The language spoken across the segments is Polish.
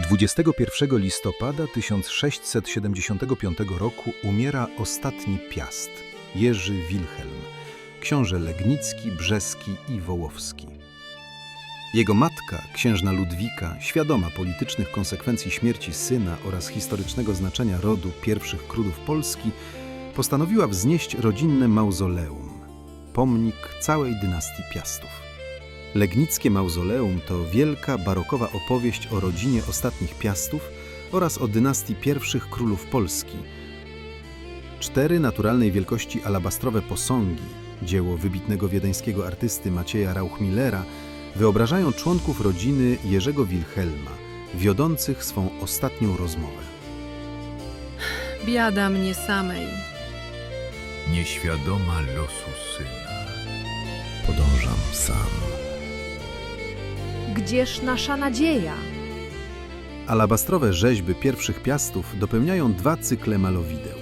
21 listopada 1675 roku umiera ostatni piast, Jerzy Wilhelm, książę Legnicki, Brzeski i Wołowski. Jego matka, księżna Ludwika, świadoma politycznych konsekwencji śmierci syna oraz historycznego znaczenia rodu pierwszych królów Polski, postanowiła wznieść rodzinne mauzoleum, pomnik całej dynastii Piastów. Legnickie mauzoleum to wielka barokowa opowieść o rodzinie ostatnich Piastów oraz o dynastii pierwszych królów Polski. Cztery naturalnej wielkości alabastrowe posągi, dzieło wybitnego wiedeńskiego artysty Macieja Rauchmillera, wyobrażają członków rodziny Jerzego Wilhelma, wiodących swą ostatnią rozmowę. Biada mnie samej. nieświadoma losu syna. Podążam sam. Gdzież nasza nadzieja? Alabastrowe rzeźby pierwszych piastów dopełniają dwa cykle malowideł.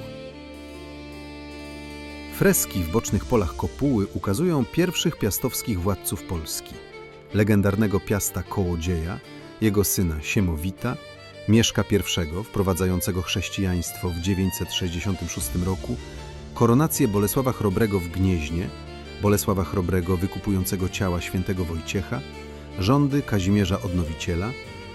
Freski w bocznych polach kopuły ukazują pierwszych piastowskich władców Polski. Legendarnego piasta Kołodzieja, jego syna Siemowita, Mieszka I, wprowadzającego chrześcijaństwo w 966 roku, koronację Bolesława Chrobrego w Gnieźnie, Bolesława Chrobrego wykupującego ciała świętego Wojciecha, rządy Kazimierza Odnowiciela,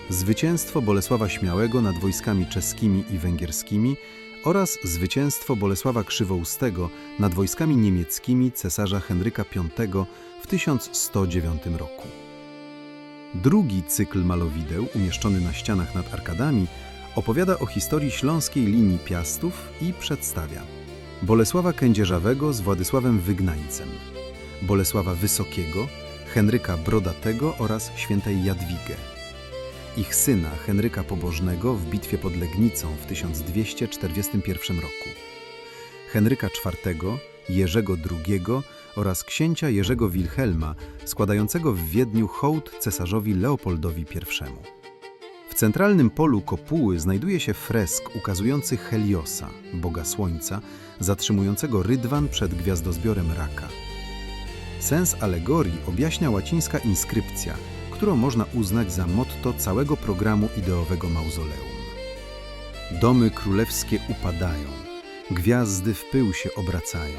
zwycięstwo Bolesława Śmiałego nad wojskami czeskimi i węgierskimi oraz zwycięstwo Bolesława Krzywoustego nad wojskami niemieckimi cesarza Henryka V w 1109 roku. Drugi cykl malowideł, umieszczony na ścianach nad arkadami, opowiada o historii śląskiej linii Piastów i przedstawia Bolesława Kędzierzawego z Władysławem Wygnańcem, Bolesława Wysokiego, Henryka Brodatego oraz świętej Jadwigę. Ich syna Henryka Pobożnego w bitwie pod Legnicą w 1241 roku. Henryka IV, Jerzego II oraz księcia Jerzego Wilhelma, składającego w Wiedniu hołd cesarzowi Leopoldowi I. W centralnym polu kopuły znajduje się fresk ukazujący Heliosa, boga słońca, zatrzymującego rydwan przed gwiazdozbiorem raka. Sens alegorii objaśnia łacińska inskrypcja, którą można uznać za motto całego programu ideowego mauzoleum. Domy królewskie upadają, gwiazdy w pył się obracają.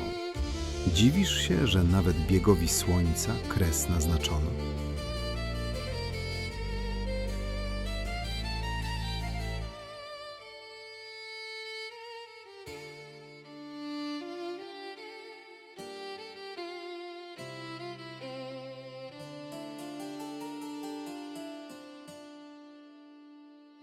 Dziwisz się, że nawet biegowi słońca kres naznaczono?